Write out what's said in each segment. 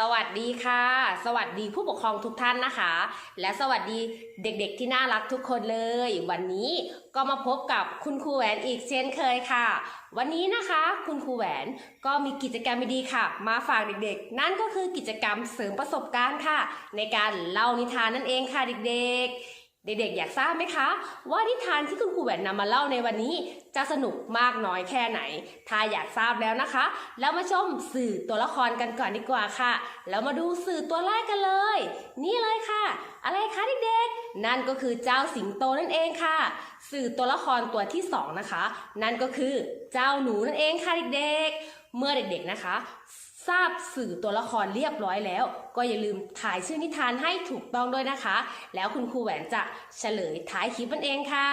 สวัสดีค่ะ สวัสดีผู้ปกครองทุกท่านนะคะ และสวัสดีเด็กๆที่น่ารักทุกคนเลย วันนี้ก็มาพบกับคุณครูแหวนอีกเช่นเคยค่ะ วันนี้นะคะ คุณครูแหวนก็มีกิจกรรมดีๆค่ะ มาฝากเด็กๆ นั่นก็คือกิจกรรมเสริมประสบการณ์ค่ะ ในการเล่านิทานนั่นเองค่ะเด็กๆ เด็กๆ อยากทราบไหมคะ ว่านิทานที่คุณครูแหวนนำมาเล่าในวันนี้ จะสนุกมากน้อยแค่ไหน ถ้าอยากทราบแล้วนะคะ แล้วมาชมสื่อตัวละครกันก่อนดีกว่าค่ะ แล้วมาดูสื่อตัวแรกกันเลย นี่เลยค่ะ อะไรคะเด็กๆ นั่นก็คือเจ้าสิงโตนั่นเองค่ะ สื่อตัวละครตัวที่สองนะคะ นั่นก็คือเจ้าหนูนั่นเองค่ะเด็กๆ เมื่อเด็กๆนะคะ ทราบสื่อตัวละครเรียบร้อยแล้ว ก็อย่าลืมถ่ายชื่อนิทานให้ถูกต้องด้วยนะคะ แล้วคุณครูแหวนจะเฉลยท้ายคลิปนั่นเองค่ะ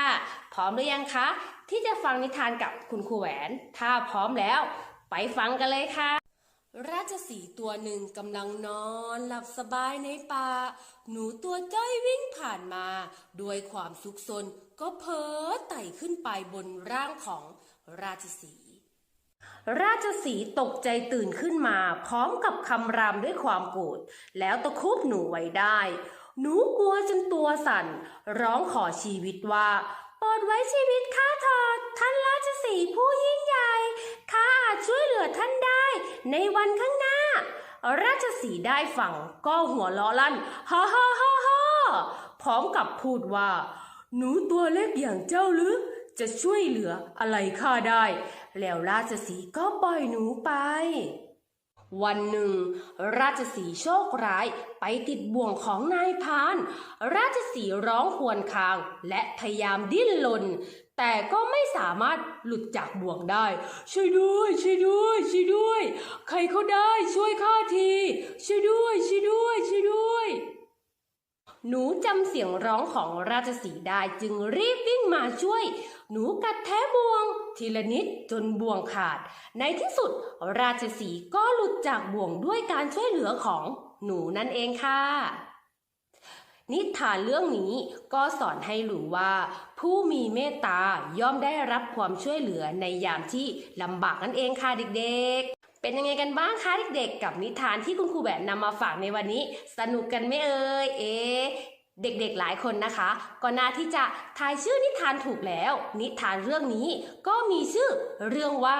พร้อมหรือยังคะ ที่จะฟังนิทานกับคุณครูแหวน ถ้าพร้อมแล้ว ไปฟังกันเลยค่ะ ราชสีตัวหนึ่งกำลังนอนหลับสบายในป่า หนูตัวจ้อยวิ่งผ่านมา ด้วยความซุกซนก็เพ้อไต่ขึ้นไปบนร่างของราชสี ราชสีตกใจตื่นขึ้นมาพร้อมกับคำรามด้วยความโกรธแล้วตะคุบหนูไว้ได้ หนูกลัวจนตัวสั่น ร้องขอชีวิตว่าโปรดไว้ชีวิตข้าเถิดท่านราชสีผู้ยิ่งใหญ่ข้าอาจช่วยเหลือท่านได้ในวันข้างหน้า ราชสีได้ฟังก็หัวเราะลั่นฮ่าฮ่าฮ่าฮ่าพร้อมกับพูดว่า หนูตัวเล็กอย่างเจ้าหรือ จะช่วยเหลืออะไรข้าได้ แล้วราชสีก็ปล่อยหนูไป วันหนึ่ง ราชสีโชคร้ายไปติดบ่วงของนายพาน ราชสีร้องครวญคางและพยายามดิ้นรนแต่ก็ไม่สามารถหลุดจากบ่วงได้ ช่วยด้วย ช่วยด้วย ช่วยด้วย ใครเขาได้ช่วยข้าที ช่วยด้วย ช่วยด้วย หนูจำเสียงร้องของราชสีได้จึงรีบวิ่งมาช่วย หนูกัดแท้บ่วง ทีละนิดจนบ่วงขาด ในที่สุดราชสีก็หลุดจากบ่วงด้วยการช่วยเหลือของหนูนั่นเองค่ะ นิทานเรื่องนี้ก็สอนให้รู้ว่า ผู้มีเมตตาย่อมได้รับความช่วยเหลือในยามที่ลำบากนั่นเองค่ะเด็กๆ เป็นยังไงกันบ้างคะเด็กๆ กับนิทานที่คุณครูแบบนำมาฝากในวันนี้ สนุกกันไหมเอ่ยเอ๊เด็กๆหลายคนนะคะ ก็น่าที่จะทายชื่อนิทานถูกแล้ว นิทานเรื่องนี้ก็มีชื่อเรื่องว่า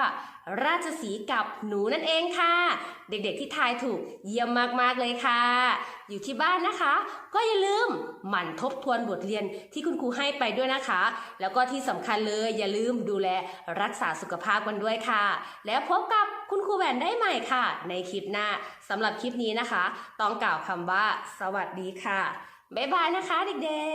ราชสีกับหนูนั่นเองค่ะ เด็กๆที่ทายถูกเยี่ยมมากๆเลยค่ะ อยู่ที่บ้านนะคะ ก็อย่าลืมหมั่นทบทวนบทเรียนที่คุณครูให้ไปด้วยนะคะ แล้วก็ที่สำคัญเลยอย่าลืมดูแลรักษาสุขภาพกันด้วยค่ะ แล้วพบกับคุณครูแหวนได้ใหม่ค่ะ ในคลิปหน้าสำหรับคลิปนี้นะคะ ต้องกล่าวคำว่า สวัสดีค่ะบ๊ายบายนะคะเด็กๆ